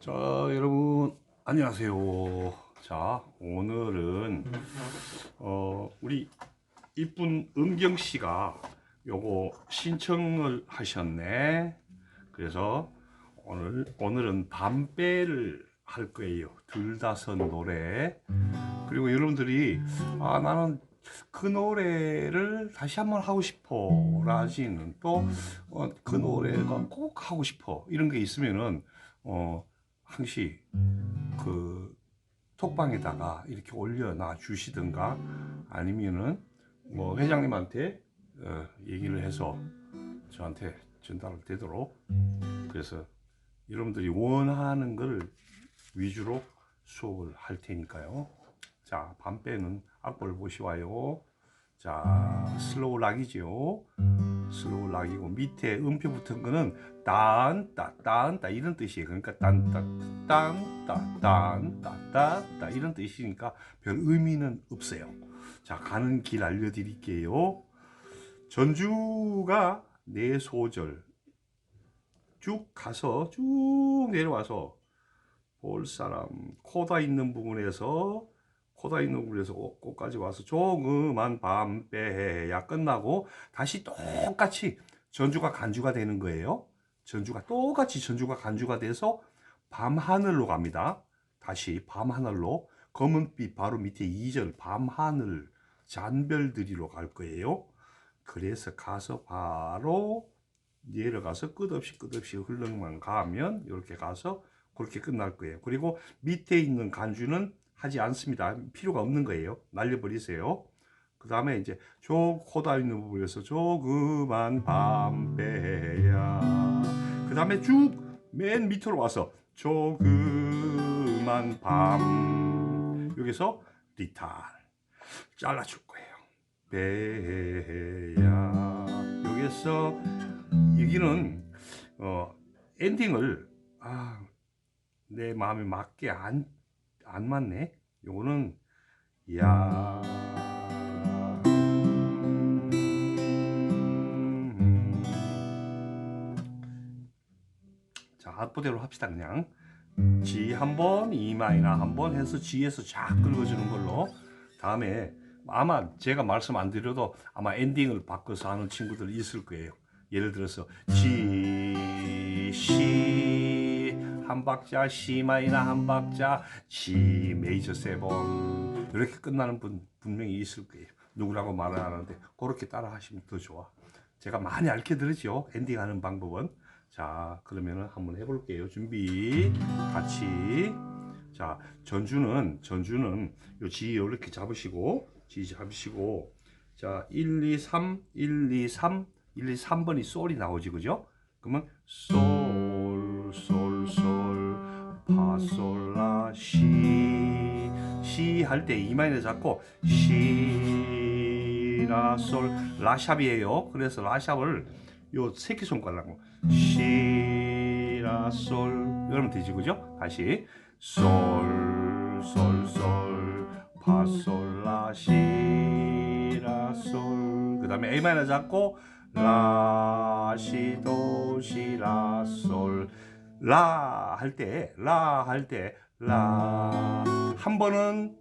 자, 여러분 안녕하세요. 자, 오늘은 어, 우리 이쁜 은경 씨가 요거 신청을 하셨네. 그래서 오늘 오늘은 밤배를 할 거예요. 들다섯 노래. 그리고 여러분들이 아 나는 그 노래를 다시 한번 하고 싶어 라지는 또그 노래가 꼭 하고 싶어 이런 게 있으면은 어 항시 그 톡방에다가 이렇게 올려놔 주시든가 아니면은 뭐 회장님한테 어, 얘기를 해서 저한테 전달을 되도록 그래서 여러분들이 원하는 걸 위주로 수업을 할 테니까요. 자, 밤배는 악보를 보시와요. 자, 슬로우 락이죠. 슬로우 락이고 밑에 음표 붙은 거는 딴따 딴따 이런 뜻이에요. 그러니까 딴따 딴따 딴따 따따 이런 뜻이니까 별 의미는 없어요. 자, 가는 길 알려드릴게요. 전주가 네 소절 쭉 가서 쭉 내려와서 볼 사람 코다 있는 부분에서 코다 있는 부분에서 꽃까지 와서 조그만 밤배야 끝나고 다시 똑같이 전주가 간주가 되는 거예요. 전주가 똑같이 전주가 간주가 돼서 밤하늘로 갑니다. 다시 밤하늘로 검은빛 바로 밑에 2절 밤하늘 잔별들이로 갈 거예요. 그래서 가서 바로 내려가서 끝없이 끝없이 흘러만 가면 이렇게 가서 그렇게 끝날 거예요. 그리고 밑에 있는 간주는 하지 않습니다. 필요가 없는 거예요. 날려버리세요. 그 다음에 이제 조 코다 있는 부분에서 조그만 밤배야. 그 다음에 쭉 맨 밑으로 와서 조그만 밤. 여기서 리탈 잘라줄 거예요. 배야. 여기서 여기는 어 엔딩을 아, 내 마음에 맞게 안, 안 맞네. 요거는 야. 자, 악보대로 합시다 그냥. G 한 번, E 마이너 한번 해서 G에서 쫙 긁어주는 걸로. 다음에 아마 제가 말씀 안 드려도 아마 엔딩을 바꿔서 하는 친구들 있을 거예요. 예를 들어서 G, C 한 박자, C 마이너 한 박자, G 메이저 세븐 이렇게 끝나는 분 분명히 있을 거예요. 누구라고 말을 안 하는데 그렇게 따라 하시면 더 좋아. 제가 많이 알게 들었죠. 엔딩하는 방법은. 자, 그러면은 한번 해볼게요. 준비. 같이. 자, 전주는 전주는 요 G 이렇게 잡으시고 G 잡으시고 자, 1 2 3 1 2 3 1 2 3번이 솔이 나오지 그죠? 그러면 솔, 파, 솔, 라, 시, 시 할때 E 마이너 잡고 시, 라, 솔, 라샵이에요. 그래서 라샵을 요 새끼 손가락으로 시, 라, 솔 이러면 되지 그죠? 다시 솔, 솔, 솔, 파, 솔, 라, 시, 라, 솔. 그 다음에 A 마이너 잡고 라, 시, 도, 시, 라, 솔. 라 할 때, 라 할 때, 라. 한 번은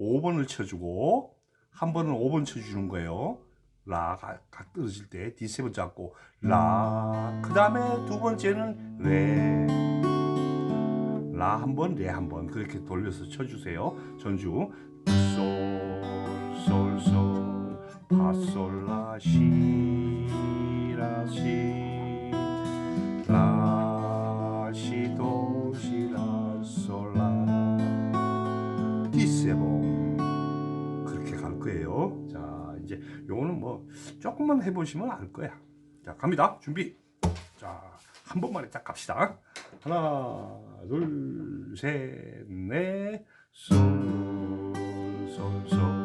5번을 쳐주고, 한 번은 5번 쳐주는 거예요. 라가 각 떨어질 때 D7 잡고, 라. 그 다음에 두 번째는 레. 라 한 번, 레 한 번. 그렇게 돌려서 쳐주세요. 전주. 솔, 솔, 솔, 파, 솔, 라, 시, 라, 시, 요거는 뭐 조금만 해보시면 알 거야. 자, 갑니다. 준비. 자, 한 번만에 딱 갑시다. 하나, 둘, 셋, 넷, 솔, 솔, 솔,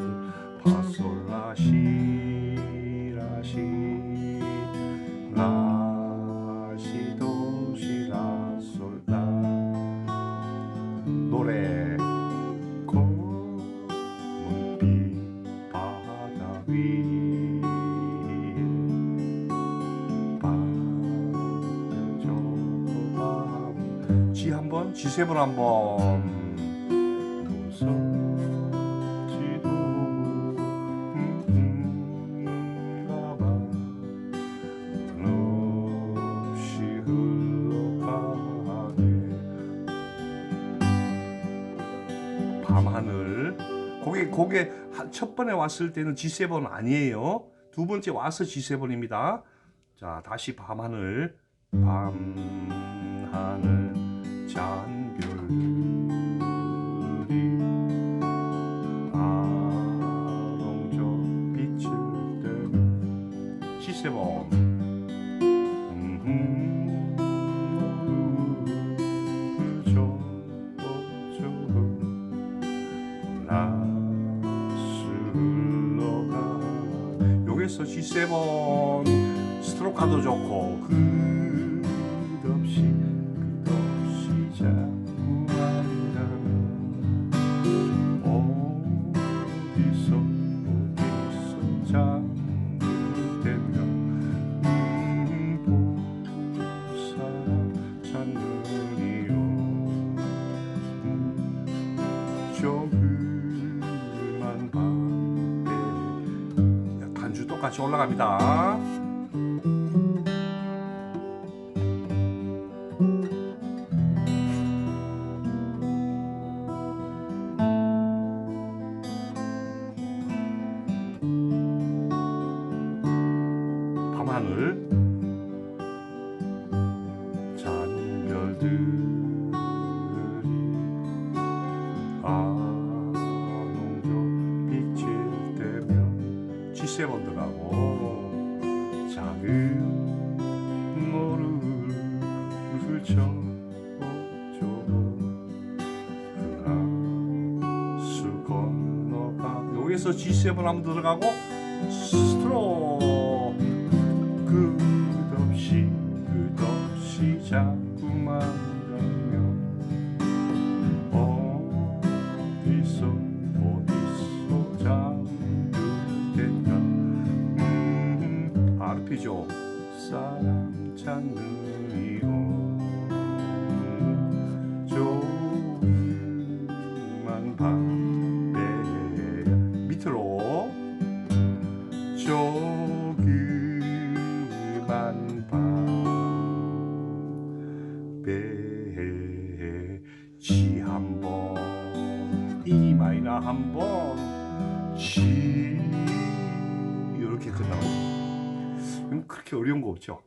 G7 한번 밤하늘 거기 한- 첫 번에 왔을 때는 G7 아니에요 두 번째 와서 G7입니다 자 다시 밤하늘 밤하늘 잔별들이 아롱조 빛을 떼는 G7 여기서 G7 스트로카도 좋고 끝 같이 올라갑니다. 밤하늘 잔별들 떼면 G7 들하고 작은 그라수 건너가 여기서 G7 한번 들어가고 스트로 음, 아르피죠. 사람 찾느니요 조그만 밤에 밑으로 조그만 밤에 지 한번 E 마이너 한번 G 이렇게 끝나고. 음, 그렇게 어려운 거 없죠.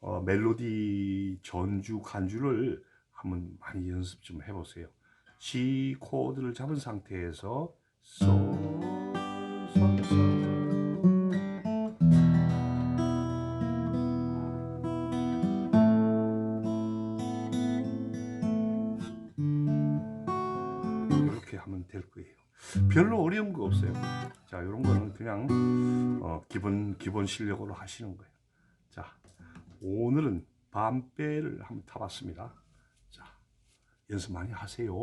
어, 멜로디 전주 간주를 한번 많이 연습 좀 해보세요. G 코드를 잡은 상태에서 솔, 별로 어려운 거 없어요. 자, 이런 거는 그냥 어, 기본 기본 실력으로 하시는 거예요. 자, 오늘은 밤배를 한번 타봤습니다. 자, 연습 많이 하세요.